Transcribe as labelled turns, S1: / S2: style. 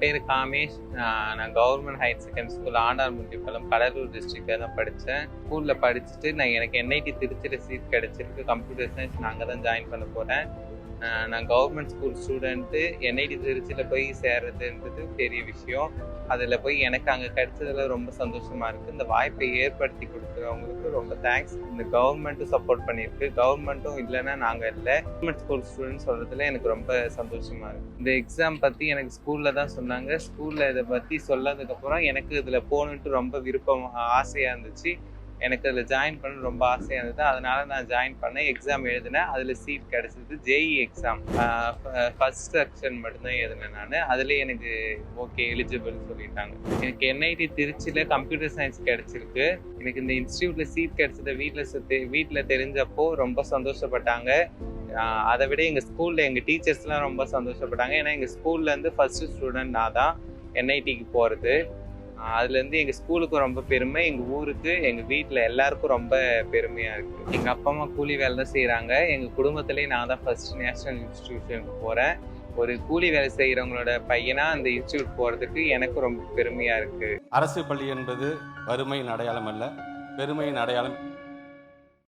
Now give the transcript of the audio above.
S1: பேர் காமேஷ் நான் government higher secondary school Andar Muttipallam Cuddalore டிஸ்ட்ரிக்டில் தான் படித்தேன் ஸ்கூலில் படிச்சுட்டு நான் எனக்கு என்ஐடி திருச்சியில் சீட் கிடச்சிருக்கு. கம்ப்யூட்டர் சயின்ஸ் நான் அங்கே தான் ஜாயின் பண்ண போகிறேன் நான் கவர்மெண்ட் ஸ்கூல் ஸ்டூடெண்ட்டு என்ஐடி திருச்சியில் போய் சேர்றதுன்றது பெரிய விஷயம். அதில் போய் எனக்கு அங்கே கிடைச்சதில் ரொம்ப சந்தோஷமாக இருக்குது இந்த வாய்ப்பை ஏற்படுத்தி கொடுக்குறவங்களுக்கு ரொம்ப தேங்க்ஸ் இந்த கவர்மெண்ட்டும் சப்போர்ட் பண்ணியிருக்கு. கவர்மெண்ட்டும் இல்லைன்னா நாங்கள் இல்லை. கவர்மெண்ட் ஸ்கூல் ஸ்டூடெண்ட் சொல்கிறதுல எனக்கு ரொம்ப சந்தோஷமாக இருக்குது இந்த எக்ஸாம் பற்றி எனக்கு ஸ்கூலில் தான் சொன்னாங்க. ஸ்கூலில் இதை பற்றி சொன்னதுக்கப்புறம் எனக்கு இதில் போகணுன்ட்டு ரொம்ப விருப்பம் ஆசையாக இருந்துச்சு. எனக்கு அதில் ஜாயின் பண்ண ரொம்ப ஆசையாக இருந்தது. அதனால நான் ஜாயின் பண்ணேன் எக்ஸாம் எழுதினேன். அதில் சீட் கிடச்சிது ஜேஇ எக்ஸாம் ஃபர்ஸ்ட் செக்ஷன் மட்டும்தான் எழுதினேன் நான். அதுலேயே எனக்கு ஓகே எலிஜிபிள் சொல்லிட்டாங்க. எனக்கு என்ஐடி திருச்சியில் கம்ப்யூட்டர் சயின்ஸ் கிடச்சிருக்கு. எனக்கு இந்த இன்ஸ்டியூட்டில் சீட் கிடச்சத வீட்டில் சுற்றி வீட்டில் தெரிஞ்சப்போ ரொம்ப சந்தோஷப்பட்டாங்க. அதை விட எங்கள் ஸ்கூலில் எங்கள் டீச்சர்ஸ்லாம் ரொம்ப சந்தோஷப்பட்டாங்க. ஏன்னா எங்கள் ஸ்கூல்லேருந்து ஃபஸ்ட்டு ஸ்டூடெண்ட் நான் தான் என்ஐடிக்கு போகிறது அதுலேருந்து எங்கள் ஸ்கூலுக்கும் ரொம்ப பெருமை எங்கள் ஊருக்கு எங்கள் வீட்டில் எல்லாருக்கும் ரொம்ப பெருமையாக இருக்குது எங்கள் அப்பா அம்மா கூலி வேலை தான் செய்கிறாங்க எங்கள் குடும்பத்துலேயே நான் தான் ஃபர்ஸ்ட் நேஷனல் இன்ஸ்டிடியூஷனுக்கு போகிறேன் ஒரு கூலி வேலை செய்கிறவங்களோட பையனாக அந்த இன்ஸ்டியூட் போகிறதுக்கு எனக்கும் ரொம்ப பெருமையாக இருக்குது
S2: அரசு பள்ளி என்பது வறுமையின் அடையாளம் அல்ல. பெருமையின் அடையாளம்